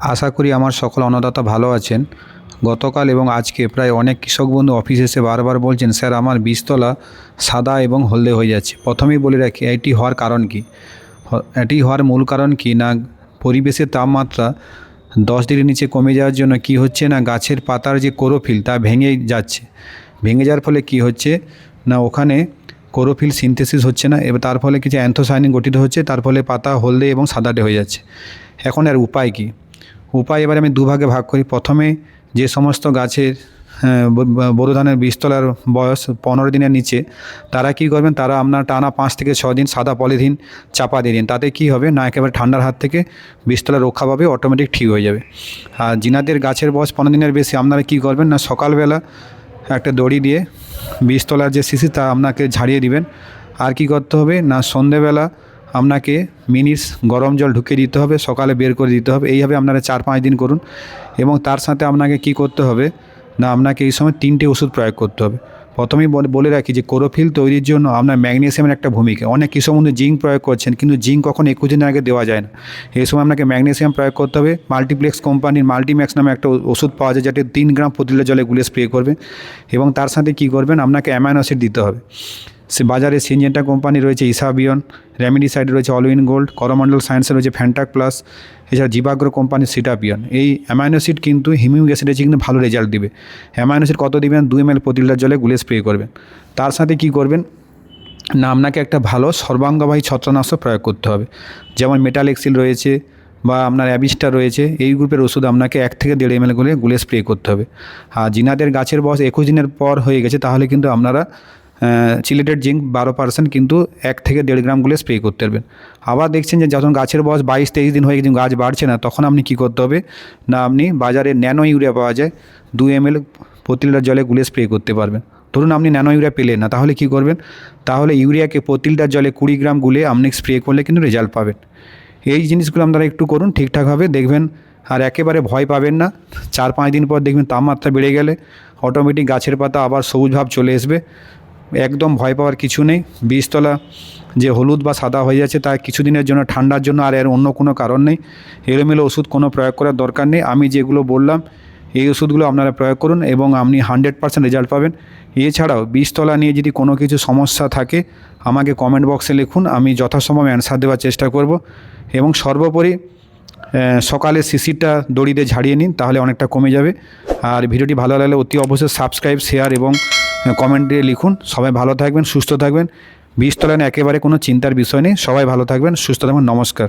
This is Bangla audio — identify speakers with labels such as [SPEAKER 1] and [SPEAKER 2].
[SPEAKER 1] আশা করি আমার সকল অন্নদাতা ভালো আছেন। গতকাল এবং আজকে প্রায় অনেক কৃষক বন্ধু অফিসে এসে বারবার বলছেন, স্যার, আমার বীজতলা সাদা এবং হলদে হয়ে যাচ্ছে। প্রথমেই বলে রাখি, এটি হওয়ার কারণ কি? এটি হওয়ার মূল কারণ কি? না, পরিবেশের তাপমাত্রা দশ ডিগ্রির নিচে কমে যাওয়ার জন্য কি হচ্ছে? না, গাছের পাতার যে কোরোফিল তা ভেঙে যাচ্ছে। ভেঙে যাওয়ার ফলে কি হচ্ছে? না, ওখানে কোরোফিল সিনথেসিস হচ্ছে না। এবার তার ফলে কিছু অ্যান্থোসাইনিন গঠিত হচ্ছে। তার ফলে পাতা হলদে এবং সাদাটে হয়ে যাচ্ছে। এখন এর উপায় কি? উপায় এবারে আমি দুভাগে ভাগ করি। প্রথমে যে সমস্ত গাছের হ্যাঁ, বোরো ধানের বীজতলার বয়স পনেরো দিনের নিচে তারা কি করবেন? তারা আপনার টানা পাঁচ থেকে ছ দিন সাদা পলিথিন চাপা দিয়ে দিন। তাতে কি হবে? না একেবারে ঠান্ডার হাত থেকে বীজতলা রক্ষা পাবে অটোমেটিক ঠিক হয়ে যাবে। আর জিনাদের গাছের বয়স পনেরো দিনের বেশি আপনারা কি করবেন? না সকালবেলা একটা দড়ি দিয়ে বীজতলার যে শিশি তা আপনাকে ঝাড়িয়ে দিবেন। আর কি করতে হবে? না সন্ধেবেলা আপনাকে মিনিস গরম জল ঢুকিয়ে দিতে হবে, সকালে বের করে দিতে হবে। এইভাবে আপনারা চার পাঁচ দিন করুন এবং তার সাথে আপনাকে কি করতে হবে না, আপনাকে এই সময় তিনটে ওষুধ প্রয়োগ করতে হবে। প্রথমেই বলে- রাখি যে কোরোফিল তৈরির জন্য আপনার ম্যাগনেসিয়ামের একটা ভূমিকা। অনেক কৃষক বন্ধু জিঙ্ক প্রয়োগ করছেন কিন্তু জিঙ্ক কখন একুশ দিনের আগে দেওয়া যায় না। এই সময় আপনাকে ম্যাগনেসিয়াম প্রয়োগ করতে হবে। মাল্টিপ্লেক্স কোম্পানির মাল্টিম্যাক্স নামে একটা ওষুধ পাওয়া যায় যেটা তিন গ্রাম প্রতি জলে গুলে স্প্রে করবে এবং তার সাথে কি করবেন, আপনাকে অ্যামাইনোসিড দিতে হবে। বাজারে সিনজেন্টা কোম্পানি রয়েছে ইসাবিয়ন রেমিডি সাইডে রয়েছে অলউইন গোল্ড, করমন্ডল সায়েন্সে রয়েছে ফ্যান্টাক প্লাস, এছাড়া জিবাগ্রো কোম্পানির সিটাপিয়ন। এই অ্যামাইনো অ্যাসিড কিন্তু হিমিউক অ্যাসিড কিন্তু ভালো রেজাল্ট দিবে। অ্যামাইনো অ্যাসিড কত দিবেন? দুই এম এল প্রতি লিটার জলে গুলে স্প্রে করবেন। তার সাথে কি করবেন? না আপনাকে একটা ভালো সর্বাঙ্গবাহী ছত্রনাশক প্রয়োগ করতে হবে। যেমন মেটালেক্সিল রয়েছে বা আপনার অ্যাবিস্টা রয়েছে, এই গ্রুপের ওষুধ আপনাকে এক থেকে দেড় এম এল করে গুলে স্প্রে করতে হবে। আর জিনাদের গাছের বয়স একুশ দিনের পর হয়ে গেছে, তাহলে কিন্তু আপনারা চিলেটেড জিঙ্ক বারো পার্সেন্ট কিন্তু এক থেকে দেড় গ্রাম গুলে স্প্রে করতে পারবেন। আবার দেখছেন যে যখন গাছের বয়স বাইশ তেইশ দিন হয়ে গেছে, গাছ বাড়ছে না, তখন আপনি কি করতে হবে? না, আপনি বাজারে ন্যানো ইউরিয়া পাওয়া যায়, দু এম এল প্রতি লিটার জলে গুলে স্প্রে করতে পারবেন। ধরুন আপনি ন্যানো ইউরিয়া পেলেন না, তাহলে কি করবেন? তাহলে ইউরিয়াকে প্রতি লিটার জলে কুড়ি গ্রাম গুলে আপনি স্প্রে করলে কিন্তু রেজাল্ট পাবেন। এই জিনিসগুলো আপনারা একটু করুন ঠিকঠাকভাবে দেখবেন, আর একেবারে ভয় পাবেন না। চার পাঁচ দিন পর দেখবেন তাপমাত্রা বেড়ে গেলে অটোমেটিক গাছের পাতা আবার সবুজ ভাব চলে আসবে। একদম ভয় পাওয়ার কিছু নেই। বীজতলা যে হলুদ বা সাদা হয়ে যাচ্ছে, তা কিছুদিনের জন্য ঠান্ডার জন্য আর এর অন্য কোনো কারণ নেই। এলোমেলো ওষুধ কোনো প্রয়োগ করার দরকার নেই। আমি যেগুলো বললাম, এই ওষুধগুলো আপনারা প্রয়োগ করুন এবং আপনি হান্ড্রেড পার্সেন্ট রেজাল্ট পাবেন। এছাড়াও বীজতলা নিয়ে যদি কোনো কিছু সমস্যা থাকে, আমাকে কমেন্ট বক্সে লিখুন। আমি যথাসম্ভব অ্যান্সার দেওয়ার চেষ্টা করব। এবং সর্বোপরি সকালে শিশিরটা দড়িতে ঝাড়িয়ে নিন, তাহলে অনেকটা কমে যাবে। আর ভিডিওটি ভালো লাগলে অতি অবশ্যই সাবস্ক্রাইব, শেয়ার এবং কমেন্ট দিয়ে লিখুন। সবাই ভালো থাকবেন, সুস্থ থাকবেন। বীজতলা একেবারে কোনো চিন্তার বিষয় নেই। সবাই ভালো থাকবেন, সুস্থ থাকবেন। নমস্কার।